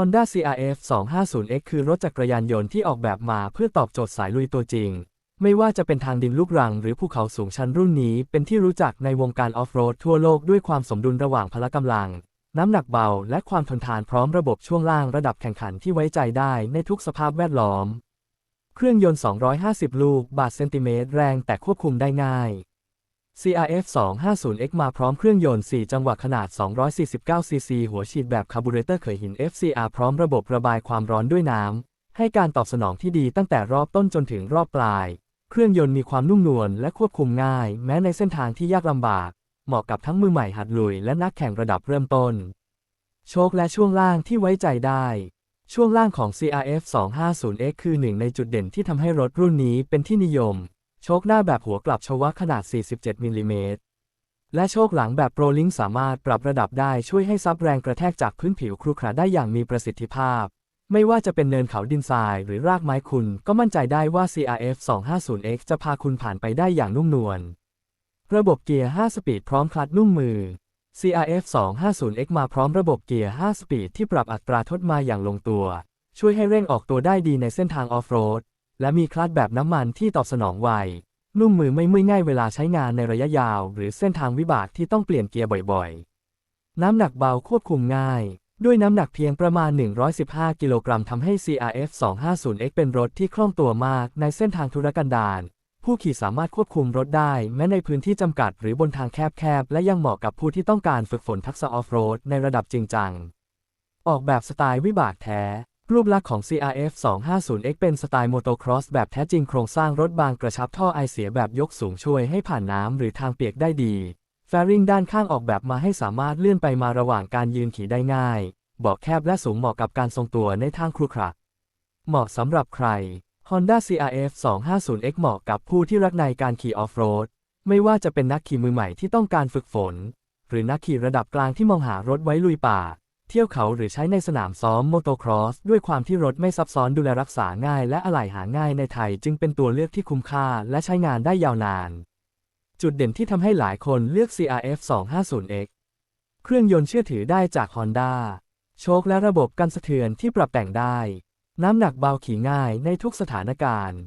Honda CRF 250X คือรถจักรยานยนต์ที่ออกแบบมาเพื่อตอบโจทย์สายลุยตัวจริง ไม่ว่าจะเป็นทางดินลูกรังหรือภูเขาสูงชันรุ่นนี้ เป็นที่รู้จักในวงการออฟโรดทั่วโลกด้วยความสมดุลระหว่างพละกำลัง น้ำหนักเบา และความทนทานพร้อมระบบช่วงล่างระดับแข่งขันที่ไว้ใจได้ในทุกสภาพแวดล้อม เครื่องยนต์ 250 ลูกบาทเซนติเมตรแรงแต่ควบคุมได้ง่าย CRF 250X มาพร้อมเครื่องยนต์ 4 จังหวะขนาด 249 ซีซีหัวฉีดแบบคาร์บูเรเตอร์เขยหิน FCR พร้อมระบบระบายความร้อนด้วยน้ำ ให้การตอบสนองที่ดีตั้งแต่รอบต้นจนถึงรอบปลาย เครื่องยนต์มีความนุ่มนวลและควบคุมง่าย แม้ในเส้นทางที่ยากลำบาก เหมาะกับทั้งมือใหม่หัดลุยและนักแข่งระดับเริ่มต้น โชคและช่วงล่างที่ไว้ใจได้ ช่วงล่างของ CRF 250X คือหนึ่งในจุดเด่นที่ทำให้รถรุ่นนี้เป็นที่นิยม โชคหน้าแบบหัวกลับชวะขนาด 47มิลลิเมตร และโชคหลังแบบโปรลิงสามารถปรับระดับได้ช่วยให้ซับแรงกระแทกจากพื้นผิวครุขระได้อย่างมีประสิทธิภาพ ไม่ว่าจะเป็นเนินเขาดินทรายหรือรากไม้คุณ ก็มั่นใจได้ว่า CRF 250X จะพาคุณผ่านไปได้อย่างนุ่มนวล ระบบเกียร์ 5 สปีดพร้อมคลัตช์นุ่มมือ CRF 250X มาพร้อมระบบเกียร์ 5 สปีดที่ปรับอัตราทดมาอย่างลงตัว ช่วยให้เร่งออกตัวได้ดีในเส้นทางออฟโรด และมีคลัตแบบน้ำมันที่ตอบสนองไวนุ่มมือไม่เมื่อยง่ายเวลาใช้งานในระยะยาว หรือเส้นทางวิบากที่ต้องเปลี่ยนเกียร์บ่อยๆ น้ำหนักเบาควบคุมง่าย ด้วยน้ำหนักเพียงประมาณ 115 กิโลกรัมทำให้ CRF 250X เป็นรถที่คล่องตัวมากในเส้นทางธุรกันดารผู้ขี่สามารถควบคุมรถได้ แม้ในพื้นที่จำกัดหรือบนทางแคบๆ และยังเหมาะกับผู้ที่ต้องการฝึกฝนทักษะออฟโรดในระดับจริงจัง ออกแบบสไตล์วิบากแท้ รูปลักษณ์ของ CRF 250X เป็นสไตล์โมโตครอสแบบแท้จริงโครงสร้างรถบางกระชับท่อไอเสียแบบยกสูงช่วยให้ผ่านน้ำหรือทางเปียกได้ดี แฟริงด้านข้างออกแบบมาให้สามารถเลื่อนไปมาระหว่างการยืนขี่ได้ง่าย เบาะแคบและสูงเหมาะกับการทรงตัวในทางครุขระเหมาะสำหรับใคร Honda CRF 250X เหมาะกับผู้ที่รักในการขี่ออฟโรด ไม่ว่าจะเป็นนักขี่มือใหม่ที่ต้องการฝึกฝน หรือนักขี่ระดับกลางที่มองหารถไว้ลุยป่า เที่ยวเขาหรือใช้ในสนามซ้อมโมโตครอส ด้วยความที่รถไม่ซับซ้อนดูแลรักษาง่ายและอะไหล่หาง่ายในไทย จึงเป็นตัวเลือกที่คุ้มค่าและใช้งานได้ยาวนาน จุดเด่นที่ทำให้หลายคนเลือก CRF 250X เครื่องยนต์เชื่อถือได้จาก Honda โชคและระบบกันสะเทือนที่ปรับแต่งได้ น้ำหนักเบาขี่ง่ายในทุกสถานการณ์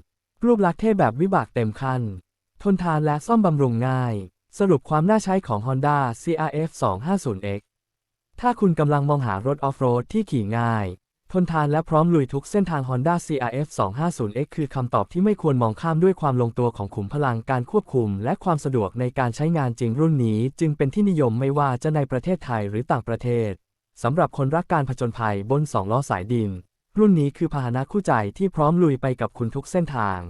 รูปลักษณ์เท่แบบวิบากเต็มคัน ทนทานและซ่อมบำรุงง่าย สรุปความน่าใช้ของ Honda CRF 250X ถ้าคุณกำลังมองหารถออฟโรดที่ขี่ง่าย ทนทานและพร้อมลุยทุกเส้นทาง Honda CRF 250X คือคำตอบที่ไม่ควรมองข้ามด้วยความลงตัวของขุมพลังการควบคุม และความสะดวกในการใช้งานจริงรุ่นนี้ จึงเป็นที่นิยมไม่ว่าจะในประเทศไทยหรือต่างประเทศสำหรับคนรักการผจญภัยบนสองล้อสายดิน รุ่นนี้คือพาหนะคู่ใจที่พร้อมลุยไปกับคุณทุกเส้นทาง